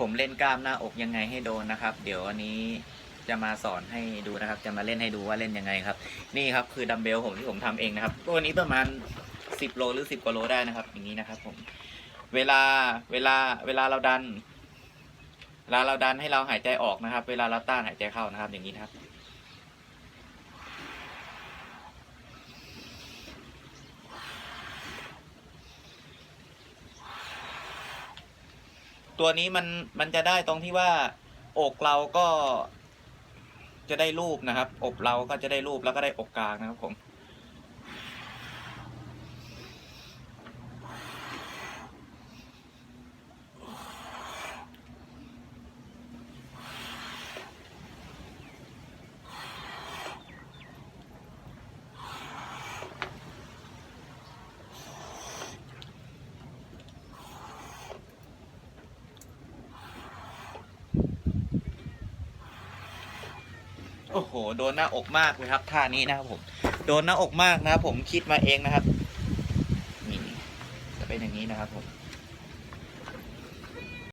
ผมเล่นกล้ามหน้าอกยังไงให้โดนนะครับ เดี๋ยววันนี้จะมาสอนให้ดูนะครับ จะมาเล่นให้ดูว่าเล่นยังไงครับ นี่ครับคือดัมเบลผมที่ผมทำเองนะครับ ตัวนี้ประมาณสิบโลหรือสิบกว่าโลได้นะครับ อย่างนี้นะครับ ผม เวลาเวลาเวลาเราดันเวลาเราดันให้เราหายใจออกนะครับ เวลาเราต้านหายใจเข้านะครับ อย่างนี้นะครับ ตัวนี้มันมันจะได้ตรงที่ว่า อกเราก็จะได้รูปนะครับ อกเราก็จะได้รูปแล้วก็ได้อกกลางนะครับผม โอ้โห โดนหน้าอกมากเลยครับท่านี้นะครับผม โดนหน้าอกมากนะครับผมคิดมาเองนะครับ นี่จะเป็นอย่างนี้นะครับผม